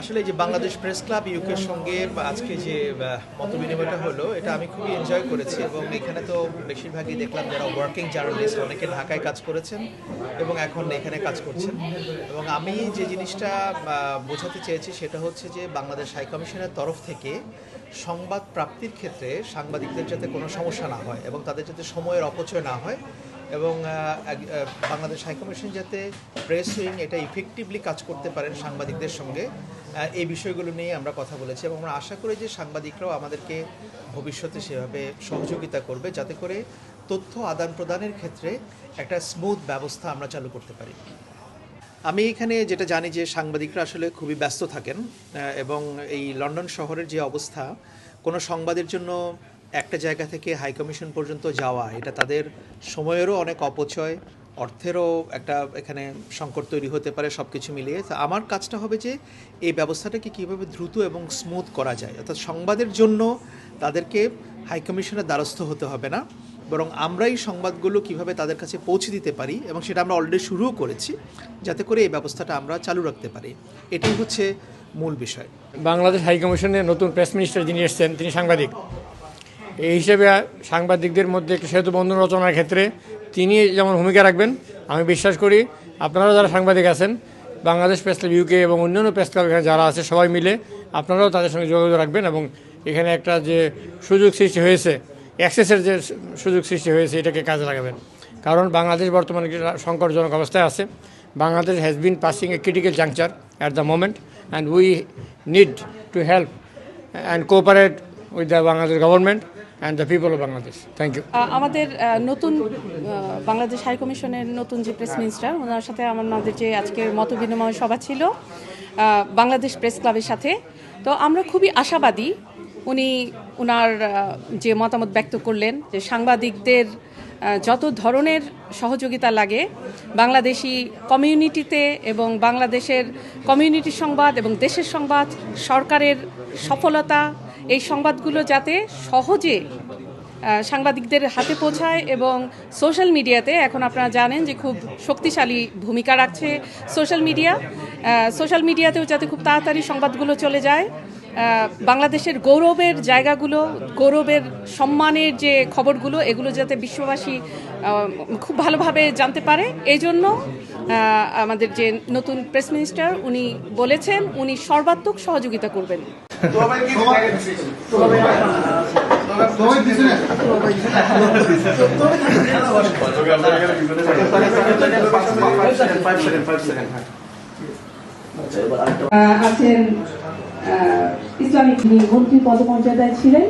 আসলে যে Bangladesh press club, ইউকের সঙ্গে আজকে যে মত বিনিময়টা হলো, এটা আমি খুবই এনজয় করেছি এবং এখানে তো বেশিরভাগই দেখলাম যারা ওয়ার্কিং জার্নালিস্ট অনেকে ঢাকায় কাজ করেছেন এবং এখন এখানে কাজ করছেন। এবং আমি যে জিনিসটা বোঝাতে চেয়েছি সেটা হচ্ছে যে বাংলাদেশ হাই কমিশনের তরফ থেকে সংবাদ প্রাপ্তির ক্ষেত্রে সাংবাদিকদের যাতে কোনো সমস্যা না হয় এবং তাদের যাতে সময়ের অপচয় না হয় এবং বাংলাদেশ হাইকমিশন যাতে প্রেস উইং এটা ইফেক্টিভলি কাজ করতে পারেন সাংবাদিকদের সঙ্গে এই বিষয়গুলো নিয়ে আমরা কথা বলেছি এবং আমরা আশা করি যে সাংবাদিকরাও আমাদেরকে ভবিষ্যতে সেভাবে সহযোগিতা করবে যাতে করে তথ্য আদান প্রদানের ক্ষেত্রে একটা স্মুথ ব্যবস্থা আমরা চালু করতে পারি। আমি এখানে যেটা জানি যে সাংবাদিকরা আসলে খুবই ব্যস্ত থাকেন এবং এই লন্ডন শহরের যে অবস্থা, কোনো সংবাদের জন্য একটা জায়গা থেকে হাই কমিশন পর্যন্ত যাওয়া, এটা তাদের সময়েরও অনেক অপচয়, অর্থেরও একটা এখানে সংকট তৈরি হতে পারে সব কিছু মিলিয়ে। তো আমার কাজটা হবে যে এই ব্যবস্থাটাকে কীভাবে দ্রুত এবং স্মুথ করা যায়। অর্থাৎ সংবাদের জন্য তাদেরকে হাই কমিশনের দ্বারস্থ হতে হবে না, বরং আমরাই সংবাদগুলো কীভাবে তাদের কাছে পৌঁছে দিতে পারি এবং সেটা আমরা অলরেডি শুরুও করেছি, যাতে করে এই ব্যবস্থাটা আমরা চালু রাখতে পারি। এটাই হচ্ছে মূল বিষয়। বাংলাদেশ হাই কমিশনে নতুন প্রেস মিনিস্টার যিনি এসেছেন, তিনি সাংবাদিক। এই হিসেবে সাংবাদিকদের মধ্যে একটি সেতু বন্ধন রচনার ক্ষেত্রে তিনি যেমন ভূমিকা রাখবেন, আমি বিশ্বাস করি আপনারা যারা সাংবাদিক আছেন, বাংলাদেশ প্রেস ক্লাব ইউকে এবং অন্যান্য প্রেস ক্লাব এখানে যারা আছে সবাই মিলে আপনারাও তাদের সঙ্গে যোগাযোগ রাখবেন এবং এখানে একটা যে সুযোগ সৃষ্টি হয়েছে, অ্যাক্সেসের যে সুযোগ সৃষ্টি হয়েছে এটাকে কাজে লাগাবেন। কারণ বাংলাদেশ বর্তমানে একটি সংকটজনক অবস্থায় আছে। Bangladesh has been passing a critical juncture at the moment and we need to help and cooperate with the Bangladesh government আমাদের নতুন বাংলাদেশ হাই কমিশনের নতুন যে প্রেস মিনিস্টার ওনার সাথে আমাদের যে আজকের মত বিনিময় সভা ছিল বাংলাদেশ প্রেস ক্লাবের সাথে। তো আমরা খুবই আশাবাদী উনি ওনার যে মতামত ব্যক্ত করলেন, যে সাংবাদিকদের যত ধরনের সহযোগিতা লাগে, বাংলাদেশি কমিউনিটিতে এবং বাংলাদেশের কমিউনিটি সংবাদ এবং দেশের সংবাদ, সরকারের সফলতা এই সংবাদগুলো যাতে সহজে সাংবাদিকদের হাতে পৌঁছায় এবং সোশ্যাল মিডিয়াতে, এখন আপনারা জানেন যে খুব শক্তিশালী ভূমিকা রাখছে সোশ্যাল মিডিয়া। সোশ্যাল মিডিয়াতেও যাতে খুব তাড়াতাড়ি সংবাদগুলো চলে যায়। বাংলাদেশের গৌরবের জায়গাগুলো, গৌরবের সম্মানের যে খবরগুলো, এগুলো যাতে বিশ্ববাসী খুব ভালোভাবে জানতে পারে। এই জন্য আমাদের যে নতুন প্রেস মিনিস্টার, উনি বলেছেন, উনি সর্বাত্মক সহযোগিতা করবেন। আছেন ইসলামিক মন্ত্রী পদমর্যাদায় ছিলেন।